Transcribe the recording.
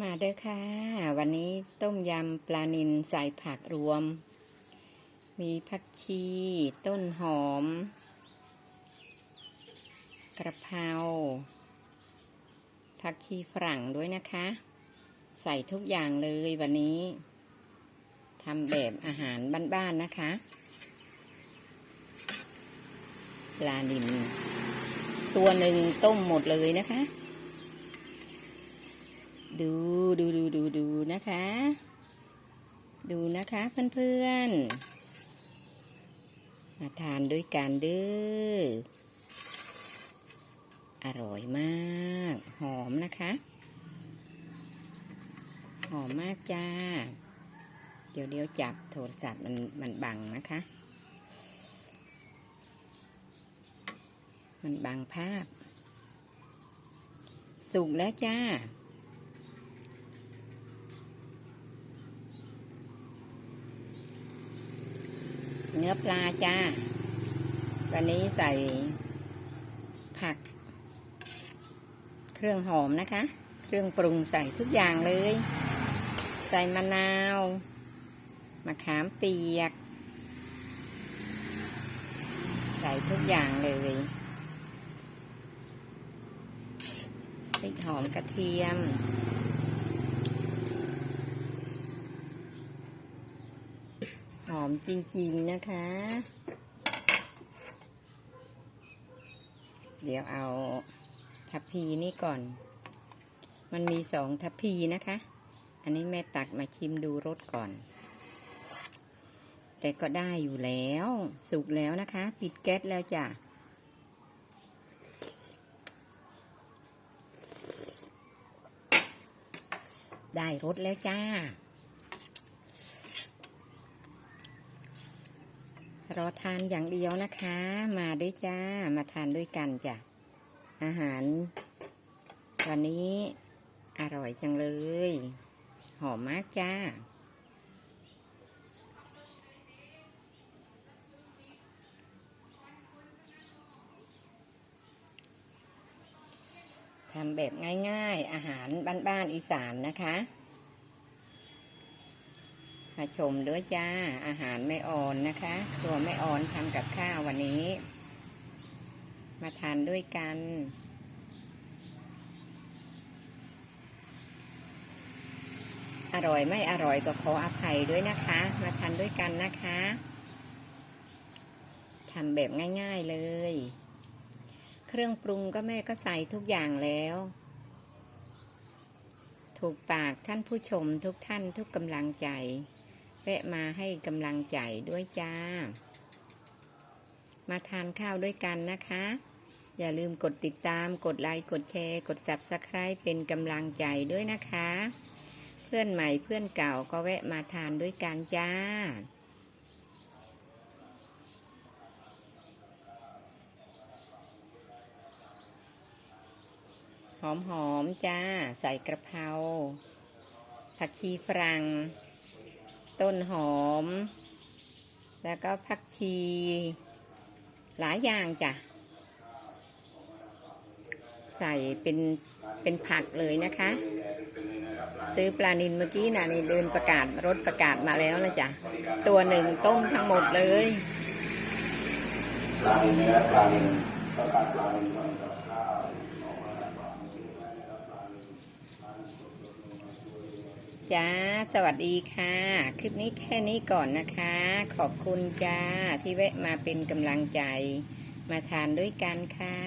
มาเด้อค่ะ วันนี้ต้มยำปลานิลใส่ผักรวม มีผักชี ต้นหอม กระเพราผักชีฝรั่งด้วยนะคะ ใส่ทุกอย่างเลยวันนี้ทำแบบอาหารบ้านๆนะคะ ปลานิลตัวหนึ่งต้มหมดเลยนะคะ ดูดูดูดูดูนะคะ ดูนะคะเพื่อนๆ มาทานด้วยกันเด้อ อร่อยมาก หอมนะคะ หอมมากจ้า เดี๋ยวเดี๋ยวจับโทรศัพท์มันมันบังนะคะ มันบังภาพ สุกแล้วจ้า อปลาจ้า วันนี้ใส่ผัก เครื่องหอมนะคะ เครื่องปรุงใส่ทุกอย่างเลย ใส่มะนาวมะขามเปียก ใส่ทุกอย่างเลยพริกหอมกระเทียม หอมจริงๆนะคะ เดี๋ยวเอาทัพพีนี่ก่อน มันมีสองทัพพีนะคะ อันนี้แม่ตักมาชิมดูรสก่อน แต่ก็ได้อยู่แล้ว สุกแล้วนะคะ ปิดแก๊สแล้วจ้ะได้รสแล้วจ้า รอทานอย่างเดียวนะคะ มาด้วยจ้า มาทานด้วยกันจ้ะ อาหารวันนี้อร่อยจังเลย หอมมากจ้า ทำแบบง่ายๆ อาหารบ้านๆอีสานนะคะ มาชมด้วยจ้า อาหารไม่อ่อนนะคะครัวไม่อ่อนทำกับข้าววันนี้ มาทานด้วยกัน อร่อยไม่อร่อยก็ขออภัยด้วยนะคะ มาทานด้วยกันนะคะทำแบบง่าย ๆเลย เครื่องปรุงก็แม่ก็ใส่ทุกอย่างแล้วถูกปากท่านผู้ชมทุกท่านทุกกำลังใจ แวะมาให้กำลังใจด้วยจ้า มาทานข้าวด้วยกันนะคะ อย่าลืมกดติดตาม กดไลค์ กดแชร์ กด subscribe เป็นกำลังใจด้วยนะคะ เพื่อนใหม่เพื่อนเก่าก็แวะมาทานด้วยกันจ้าหอมหอมๆจ้า ใส่กระเพราผักชีฝรั่ง ต้นหอม แล้วก็ผักชี หลายอย่างจ้ะ ใส่เป็นเป็นผักเลยนะคะ ซื้อปลานินเมื่อกี้นะนี่เดินประกาศรถประกาศมาแล้วนะจ๊ะ ตัวหนึ่งต้มทั้งหมดเลยปลาเนื้อปลานื้อต้องการปลานื้อกับข้าวออกมาปลาเนื้อปลาเนื้อปลาเนื้อ จ้า สวัสดีค่ะ คลิปนี้แค่นี้ก่อนนะคะ ขอบคุณจ้าที่แวะมาเป็นกำลังใจ มาทานด้วยกันค่ะ